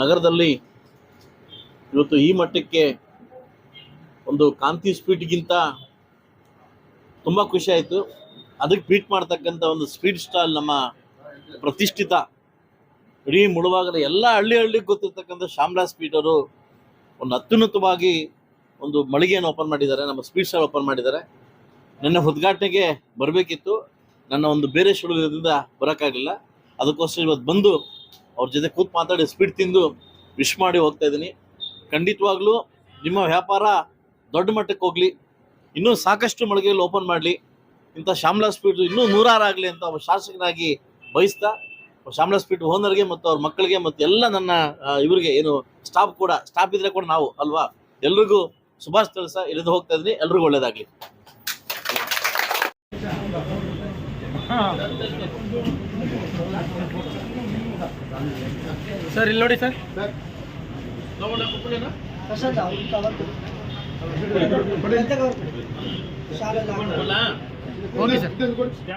ನಗರದಲ್ಲಿ ಇವತ್ತು ಈ ಮಟ್ಟಕ್ಕೆ ಒಂದು ಕಾಂತಿ ಸ್ಪೀಡ್ಗಿಂತ ತುಂಬ ಖುಷಿ ಆಯಿತು. ಅದಕ್ಕೆ ಬೀಟ್ ಮಾಡ್ತಕ್ಕಂಥ ಒಂದು ಸ್ಪೀಡ್ ಸ್ಟಾಲ್ ನಮ್ಮ ಪ್ರತಿಷ್ಠಿತ, ಇಡೀ ಮುಳುವಾಗದ ಎಲ್ಲ ಹಳ್ಳಿ ಹಳ್ಳಿಗೆ ಗೊತ್ತಿರ್ತಕ್ಕಂಥ ಶ್ಯಾಮ್ಲಾ ಸ್ಪೀಡ್ ಅವರು ಒಂದು ಅತ್ಯುನ್ನತವಾಗಿ ಒಂದು ಮಳಿಗೆಯನ್ನು ಓಪನ್ ಮಾಡಿದ್ದಾರೆ, ನಮ್ಮ ಸ್ಪೀಡ್ ಸ್ಟಾಲ್ ಓಪನ್ ಮಾಡಿದ್ದಾರೆ. ನನ್ನ ಉದ್ಘಾಟನೆಗೆ ಬರಬೇಕಿತ್ತು. ನನ್ನ ಒಂದು ಬೇರೆ ಶುಲ್ಕದಿಂದ ಬರೋಕ್ಕಾಗಲಿಲ್ಲ ಅದಕ್ಕೋಸ್ಕರ ಇವತ್ತು ಬಂದು ಅವ್ರ ಜೊತೆ ಕೂತ್ ಮಾತಾಡಿ ಸ್ಪೀಡ್ ತಿಂದು ವಿಶ್ ಮಾಡಿ ಹೋಗ್ತಾ ಇದ್ದೀನಿ. ಖಂಡಿತವಾಗ್ಲೂ ನಿಮ್ಮ ವ್ಯಾಪಾರ ದೊಡ್ಡ ಮಟ್ಟಕ್ಕೆ ಹೋಗ್ಲಿ, ಇನ್ನೂ ಸಾಕಷ್ಟು ಮಳಿಗೆಯಲ್ಲಿ ಓಪನ್ ಮಾಡಲಿ. ಇಂಥ ಶ್ಯಾಮ್ಲಾ ಸ್ಪೀಡ್ ಇನ್ನೂ ನೂರಾರು ಆಗಲಿ ಅಂತ ಒಬ್ಬ ಶಾಸಕನಾಗಿ ಬಯಸ್ತಾ ಶ್ಯಾಮ್ಲಾ ಸ್ಪೀಡ್ ಓನರ್ಗೆ ಮತ್ತು ಅವ್ರ ಮಕ್ಕಳಿಗೆ ಮತ್ತು ಎಲ್ಲ ನನ್ನ ಇವರಿಗೆ ಏನು ಸ್ಟಾಫ್ ಕೂಡ ಸ್ಟಾಫ್ ಇದ್ರೆ ಕೂಡ ನಾವು ಅಲ್ವಾ? ಎಲ್ರಿಗೂ ಸುಭಾಷ್ ತಿಳಿಸ ಇಳಿದು ಹೋಗ್ತಾ ಇದ್ದೀನಿ. ಎಲ್ರಿಗೂ ಒಳ್ಳೇದಾಗ್ಲಿ. ಸರ್ ಇಲ್ಲಿ ನೋಡಿ ಸರ್ ಶಾಲೆ ಹೋಗಿ ಸರ್